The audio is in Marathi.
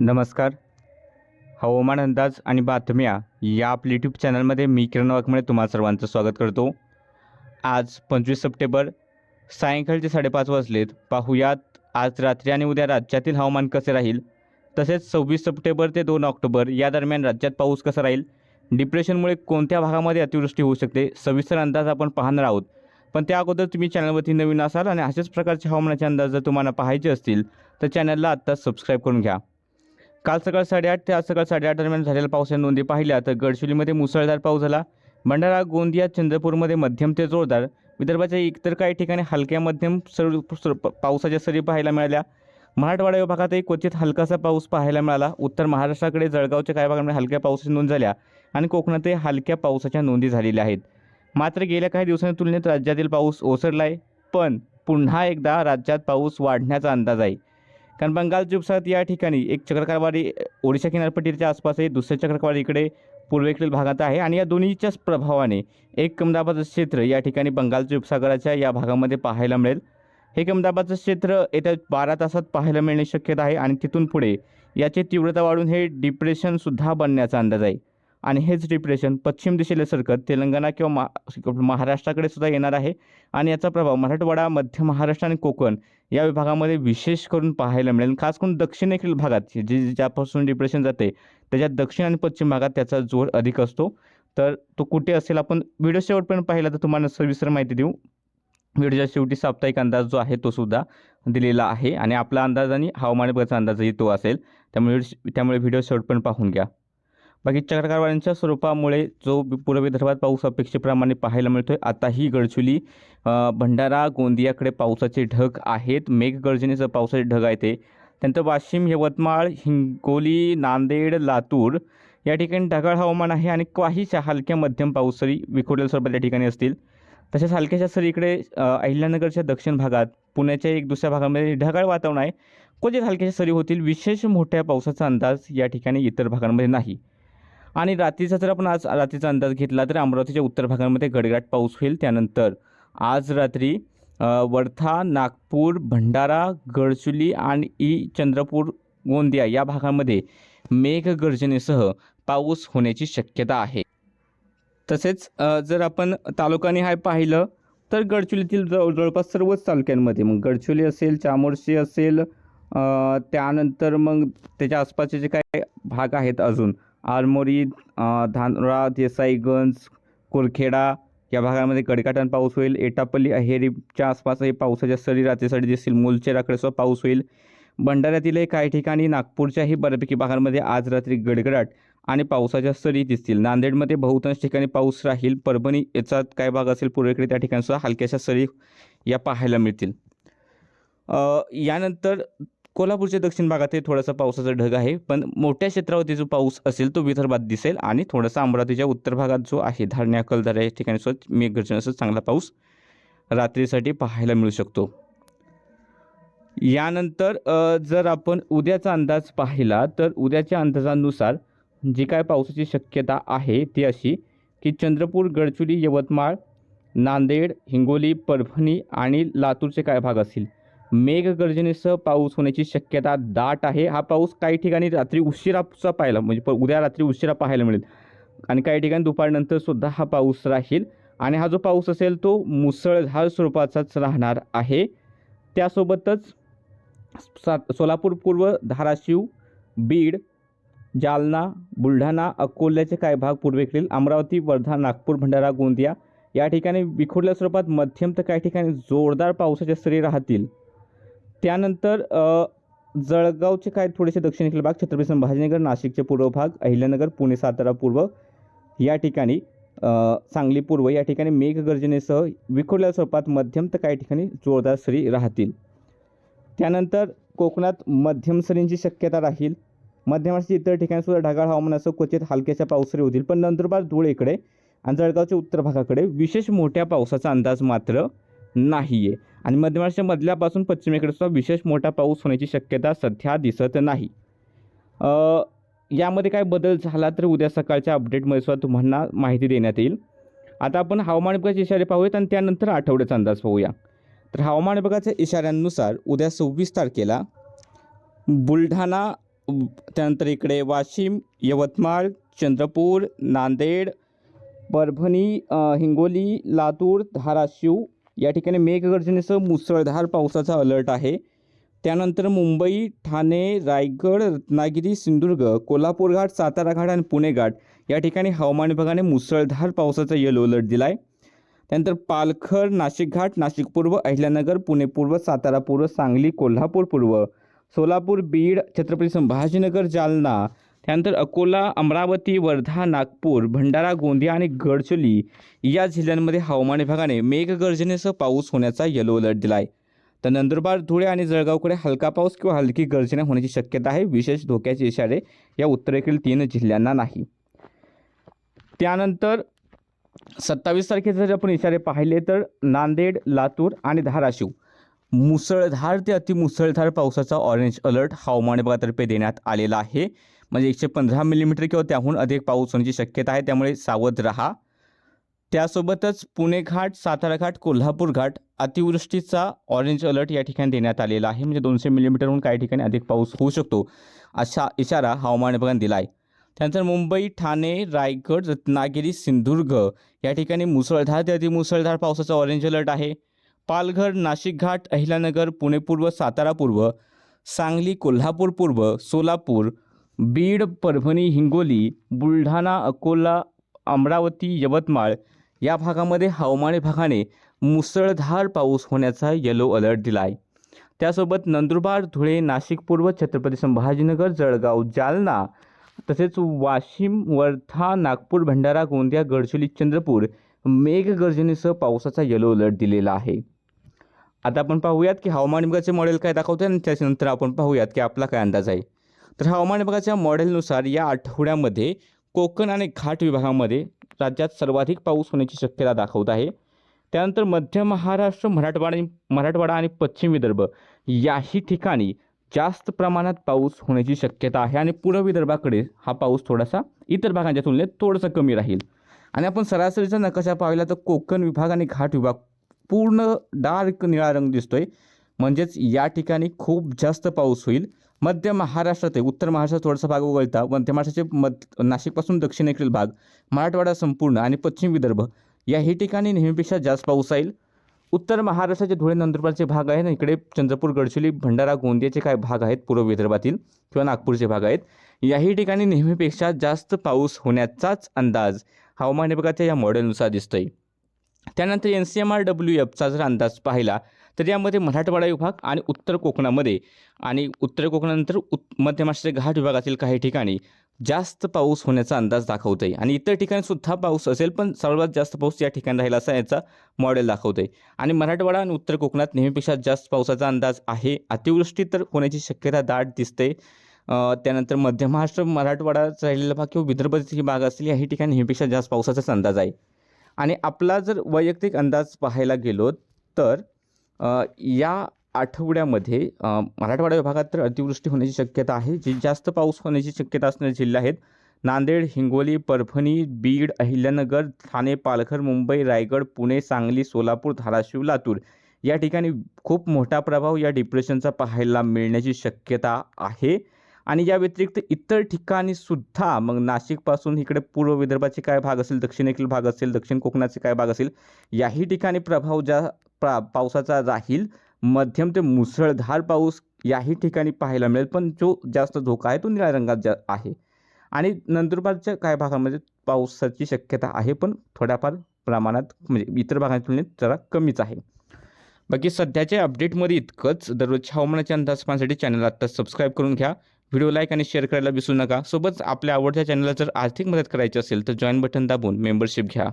नमस्कार. हवामान अंदाज आणि बातम्या या आपल्या यूट्यूब चॅनलमध्ये मी किरण वाघमळे तुम्हा सर्वांचं स्वागत करतो. आज पंचवीस सप्टेंबर सायंकाळचे साडेपाच वाजलेत. पाहुयात आज रात्री आणि उद्या राज्यातील हवामान कसे राहील? तसेच सव्वीस सप्टेंबर ते दोन ऑक्टोबर या दरम्यान राज्यात पाऊस कसा राहील? डिप्रेशनमुळे कोणत्या भागामध्ये अतिवृष्टी होऊ शकते? सविस्तर अंदाज आपण पाहणार आहोत. पण त्या अगोदर तुम्ही चॅनलवरती नवीन असाल आणि अशाच प्रकारचे हवामानाचे अंदाज जर तुम्हाला पाहायचे असतील तर चॅनलला आत्ताच सबस्क्राईब करून घ्या. काल सकाळ साडेआठ ते आज सकाळ साडेआठ दरम्यान झालेल्या पावसाच्या नोंदी पाहिल्या तर गडचिरोलीमध्ये मुसळधार पाऊस झाला. भंडारा गोंदिया चंद्रपूरमध्ये मध्यम ते जोरदार. विदर्भाच्या इतर काही ठिकाणी हलक्या मध्यम सर पावसाच्या सरी पाहायला मिळाल्या. मराठवाडा विभागातही क्वचित हलकासा पाऊस पाहायला मिळाला. उत्तर महाराष्ट्राकडे जळगावच्या काही भागामध्ये हलक्या पावसाची नोंद झाल्या आणि कोकणातही हलक्या पावसाच्या नोंदी झालेल्या आहेत. मात्र गेल्या काही दिवसांच्या तुलनेत राज्यातील पाऊस ओसरला आहे पण पुन्हा एकदा राज्यात पाऊस वाढण्याचा अंदाज आहे. कारण बंगालच्या उपसागरात या ठिकाणी एक चक्रकारवारी ओडिशा किनारपट्टीच्या आसपास आहे दुसरे चक्रकारवारी इकडे पूर्वेकडील भागात आहे. आणि या दोन्हीच्याच प्रभावाने एक कमदाबाचं क्षेत्र या ठिकाणी बंगालच्या उपसागराच्या या भागामध्ये पाहायला मिळेल. हे कमदाबाचं क्षेत्र येत्या बारा तासात पाहायला मिळणे शक्यता आहे आणि तिथून पुढे याची तीव्रता वाढून हे डिप्रेशनसुद्धा बनण्याचा अंदाज आहे. आणि हेच डिप्रेशन पश्चिम दिशेला सरकत तेलंगणा किंवा मा महाराष्ट्राकडे सुद्धा येणार आहे. आणि याचा प्रभाव मराठवाडा मध्य महाराष्ट्र आणि कोकण या विभागामध्ये विशेष करून पाहायला मिळेल. खास करून दक्षिणेकडील भागात जे ज्यापासून डिप्रेशन जाते त्याच्यात दक्षिण आणि पश्चिम भागात त्याचा जोर अधिक असतो. तर तो कुठे असेल आपण व्हिडिओ शेवटपर्यंत पाहिला तर तुम्हाला सविस्तर माहिती देऊ. व्हिडिओच्या शेवटी साप्ताहिक अंदाज जो आहे तो सुद्धा दिलेला आहे. आणि आपला अंदाज आणि हवामान विभागाचा अंदाजही तो असेल. त्यामुळे त्यामुळे व्हिडिओ शेवटपर्यंत पाहून घ्या. बाकी चक्रकारवाऱ्यांच्या स्वरूपामुळे जो पूर्व विदर्भात पाऊस अपेक्षेप्रमाणे पाहायला मिळतो आहे आताही गडचुली भंडारा गोंदियाकडे पावसाचे ढग आहेत. मेघगर्जनेचं पावसाचे ढग आहे ते. त्यानंतर वाशिम यवतमाळ हिंगोली नांदेड लातूर या ठिकाणी ढगाळ हवामान आहे आणि काहीशा हलक्या मध्यम पाऊस सरी विखुरलेल्या स्वरूपात या ठिकाणी असतील. तसेच हलक्याशा सरी इकडे अहिल्यानगरच्या दक्षिण भागात पुण्याच्या एक दुसऱ्या भागामध्ये ढगाळ वातावरण आहे. क्वचित हलक्याशा सरी होतील. विशेष मोठ्या पावसाचा अंदाज या ठिकाणी इतर भागांमध्ये नाही. आणि रात्रीचा जर आपण आज रात्रीचा अंदाज घेतला तर अमरावतीच्या उत्तर भागामध्ये गडगडाट पाऊस होईल त्यानंतर. आज रात्री वर्धा नागपूर भंडारा गडचुली आणि ई चंद्रपूर गोंदिया या भागामध्ये मेघगर्जनेसह पाऊस होण्याची शक्यता आहे. तसेच जर आपण तालुकाने हाय पाहिलं तर गडचुलीतील जवळ जवळपास सर्वच तालुक्यांमध्ये मग गडचुली असेल चामोर्शी असेल त्यानंतर मग त्याच्या आसपासचे जे काही भाग आहेत अजून आरमोरी धानोरा देसाईगंज कुरखेडा या भागामध्ये गडकाटन पाऊस होईल. एटापल्ली अहेरीच्या आसपासही पावसाच्या सरी रात्रीसाठी दिसतील. मुलचेराकडे सुद्धा पाऊस होईल. भंडाऱ्यातीलही काही ठिकाणी नागपूरच्याही बऱ्यापैकी भागांमध्ये आज रात्री गडगडाट आणि पावसाच्या सरी दिसतील. नांदेडमध्ये बहुतांश ठिकाणी पाऊस राहील. परभणी याचा काय भाग असेल. पूर्वेकडे त्या ठिकाणीसुद्धा हलक्याशा सरी या पाहायला मिळतील. यानंतर कोल्हापूरच्या दक्षिण भागातही थोडासा पावसाचा ढग आहे पण मोठ्या क्षेत्रावरती जो पाऊस असेल तो विदर्भात दिसेल आणि थोडासा अमरावतीच्या उत्तर भागात जो आहे धारण्या कलधारा या ठिकाणी सुद्धा मेघगर्जनासह चांगला पाऊस रात्रीसाठी पाहायला मिळू शकतो. यानंतर जर आपण उद्याचा अंदाज पाहिला तर उद्याच्या अंदाजानुसार जी काय पावसाची शक्यता आहे ती अशी की चंद्रपूर गडचुली यवतमाळ नांदेड हिंगोली परभणी आणि लातूरचे काय भाग असतील? मेघगर्जनेसह पाऊस होण्याची शक्यता दाट आहे. हा पाऊस काही ठिकाणी रात्री उशिराचा पाहायला म्हणजे प- उद्या रात्री उशिरा पाहायला मिळेल. आणि काही ठिकाणी दुपारनंतर सुद्धा हा पाऊस राहील. आणि हा जो पाऊस असेल तो मुसळधार स्वरूपाचाच राहणार आहे. त्यासोबतच सा सोलापूर पूर्व धाराशिव बीड जालना बुलढाणा अकोल्याचे काही भाग पूर्वेकडील अमरावती वर्धा नागपूर भंडारा गोंदिया या ठिकाणी विखुरल्या स्वरूपात मध्यम तर काही ठिकाणी जोरदार पावसाच्या सरी राहतील. त्यानंतर जळगावचे काय थोडेसे दक्षिणेकडील भाग छत्रपती संभाजीनगर नाशिकचे पूर्व भाग अहिल्यानगर पुणे सातारा पूर्व या ठिकाणी सांगली पूर्व या ठिकाणी मेघगर्जनेसह विखुरल्या स्वरूपात मध्यम तर काही ठिकाणी जोरदार सरी राहतील. त्यानंतर कोकणात मध्यम सरींची शक्यता राहील. मध्यमाशी इतर ठिकाणीसुद्धा ढगाळ हवामान असं क्वचित हलक्याच्या पावसरी होतील पण नंदुरबार धुळे इकडे आणि जळगावच्या उत्तर भागाकडे विशेष मोठ्या पावसाचा अंदाज मात्र नाही आहे आणि मध्य महाराष्ट्र मधल्यापासून पश्चिमेकडे सुद्धा विशेष मोठा पाऊस होण्याची शक्यता सध्या दिसत नाही. यामध्ये काय बदल झाला तर उद्या सकाळच्या अपडेटमध्ये सुद्धा तुम्हाला माहिती देण्यात येईल. आता आपण हवामान विभागाचे इशारे पाहूयात आणि त्यानंतर आठवड्याचा अंदाज पाहूया. तर हवामान विभागाच्या इशाऱ्यांनुसार उद्या सव्वीस तारखेला बुलढाणा त्यानंतर इकडे वाशिम यवतमाळ चंद्रपूर नांदेड परभणी हिंगोली लातूर धाराशिव या ठिकाणी मेघगर्जनेसह मुसळधार पावसाचा अलर्ट आहे. त्यानंतर मुंबई ठाणे रायगड रत्नागिरी सिंधुदुर्ग कोल्हापूर घाट सातारा घाट आणि पुणे घाट या ठिकाणी हवामान विभागाने मुसळधार पावसाचा येलो अलर्ट दिला आहे त्यानंतर पालघर नाशिक घाट नाशिक पूर्व अहिल्यानगर पुणे पूर्व सातारा पूर्व सांगली कोल्हापूर पूर्व सोलापूर बीड छत्रपती संभाजीनगर जालना त्यानंतर अकोला अमरावती वर्धा नागपूर भंडारा गोंदिया आणि गडचिरोली या जिल्ह्यांमध्ये हवामान विभागाने मेघगर्जनेसह पाऊस होण्याचा येलो अलर्ट दिला आहे तर नंदुरबार धुळे आणि जळगावकडे हलका पाऊस किंवा हलकी गर्जना होण्याची शक्यता आहे. विशेष धोक्याचे इशारे या उत्तरेकडील तीन जिल्ह्यांना नाही. त्यानंतर सत्तावीस तारखेचे जर आपण इशारे पाहिले तर नांदेड लातूर आणि धाराशिव. मुसळधार ते अतिमुसळधार पावसाचा ऑरेंज अलर्ट हवामान विभागातर्फे देण्यात आलेला आहे. म्हणजे एकशे पंधरा मिलीमीटर किंवा त्याहून अधिक पाऊस होण्याची शक्यता आहे. त्यामुळे सावध राहा. त्यासोबतच पुणे घाट सातारा घाट कोल्हापूर घाट अतिवृष्टीचा ऑरेंज अलर्ट या ठिकाणी देण्यात आलेला आहे. म्हणजे दोनशे मिलीमीटरहून काही ठिकाणी अधिक पाऊस होऊ शकतो असा इशारा हवामान विभागाने दिला आहे त्यानंतर मुंबई ठाणे रायगड रत्नागिरी सिंधुदुर्ग या ठिकाणी मुसळधार ते अतिमुसळधार पावसाचा ऑरेंज अलर्ट आहे. पालघर नाशिक घाट अहिल्यानगर पुणे पूर्व सातारा पूर्व सांगली कोल्हापूर पूर्व सोलापूर बीड परभणी हिंगोली बुलढाणा अकोला अमरावती यवतमाळ या भागामध्ये हवामान विभागाने मुसळधार पाऊस होण्याचा येलो अलर्ट दिला आहे त्यासोबत नंदुरबार धुळे नाशिक पूर्व छत्रपती संभाजीनगर जळगाव जालना तसेच वाशिम वर्धा नागपूर भंडारा गोंदिया गडचिरोली चंद्रपूर मेघगर्जनेसह पावसाचा येलो अलर्ट दिलेला आहे. आता आपण पाहूयात की हवामान विभागाचे मॉडेल काय दाखवते आणि त्याच्यानंतर आपण पाहूयात की आपला काय अंदाज आहे. तर हवामान विभागाच्या मॉडेलनुसार या आठवड्यामध्ये कोकण आणि घाट विभागामध्ये राज्यात सर्वाधिक पाऊस होण्याची शक्यता दाखवत आहे. त्यानंतर मध्य महाराष्ट्र मराठवाडा मराठवाडा आणि पश्चिम विदर्भ याही ठिकाणी जास्त प्रमाणात पाऊस होण्याची शक्यता आहे आणि पूर्व विदर्भाकडे हा पाऊस थोडासा इतर भागांच्या तुलनेत थोडासा कमी राहील. आणि आपण सरासरीचा नकाशा पाहिला तर कोकण विभाग आणि घाट विभाग पूर्ण डार्क निळा रंग दिसतोय. म्हणजेच या ठिकाणी खूप जास्त पाऊस होईल. मध्य महाराष्ट्रात आहे उत्तर महाराष्ट्रात थोडासा भाग वगळता मध्य महाराष्ट्राचे मध नाशिकपासून दक्षिणेकडील भाग मराठवाडा संपूर्ण आणि पश्चिम विदर्भ याही ठिकाणी नेहमीपेक्षा जास्त पाऊस राहील उत्तर महाराष्ट्राचे धुळे नंदुरबारचे भाग आहेत इकडे चंद्रपूर गडचिरोली भंडारा गोंदियाचे काय भाग आहेत पूर्व विदर्भातील किंवा नागपूरचे भाग आहेत. याही ठिकाणी नेहमीपेक्षा जास्त पाऊस होण्याचाच अंदाज हवामान विभागाच्या या मॉडेलनुसार दिसतोय. त्यानंतर N C M R W एफचा जर अंदाज पाहिला तर यामध्ये मराठवाडा विभाग आणि उत्तर कोकणामध्ये आणि उत्तर कोकणानंतर उत मध्य महाराष्ट्र घाट विभागातील काही ठिकाणी जास्त पाऊस होण्याचा अंदाज दाखवत आहे आणि इतर ठिकाणी सुद्धा पाऊस असेल पण सर्वात जास्त पाऊस या ठिकाणी राहील असा याचा मॉडेल दाखवत आहे आणि मराठवाडा आणि उत्तर कोकणात नेहमीपेक्षा जास्त पावसाचा अंदाज आहे. अतिवृष्टी तर होण्याची शक्यता दाट दिसते. त्यानंतर मध्य महाराष्ट्र मराठवाडाचा राहिलेला भाग किंवा विदर्भाची भाग असेल याही ठिकाणी नेहमीपेक्षा जास्त पावसाचाच अंदाज आहे. आणि आपला जर वैयक्तिक अंदाज पाहायला गेलो तर या आठवड्यामध्ये मराठवाडा विभागात तर अतिवृष्टी होण्याची शक्यता आहे. जी जास्त पाऊस होण्याची शक्यता असणारे जिल्हे आहेत. नांदेड हिंगोली परभणी बीड अहिल्यानगर ठाणे पालघर मुंबई रायगड पुणे सांगली सोलापूर धाराशिव लातूर. या ठिकाणी खूप मोठा प्रभाव या डिप्रेशनचा पाहायला मिळण्याची शक्यता आहे. आणि या व्यतिरिक्त इतर ठिकाणी सुद्धा मग नाशिकपासून इकडे पूर्व विदर्भाचे काय भाग असेल दक्षिणेकडील भाग असेल दक्षिण कोकणाचे काय भाग असेल याही ठिकाणी प्रभाव ज्या प्रा पावसाचा राहील. मध्यम ते मुसळधार पाऊस याही ठिकाणी पाहायला मिळेल. पण जो जास्त धोका आहे तो निळ्या रंगात जा आहे. आणि नंदुरबारच्या काही भागामध्ये पावसाची शक्यता आहे पण थोड्याफार प्रमाणात म्हणजे इतर भागांच्या तुलनेत जरा कमीच आहे. बाकी सध्याच्या अपडेटमध्ये इतकंच. दररोजच्या हवामानाच्या अंदाज पाहण्यासाठी चॅनल आत्ता सबस्क्राईब करून घ्या. व्हिडिओ लाईक आणि शेअर करायला विसरू नका. सोबत आपल्या आवडत्या चॅनलला जर आर्थिक मदत करायची असेल तर जॉईन बटन दाबून मेंबरशिप घ्या.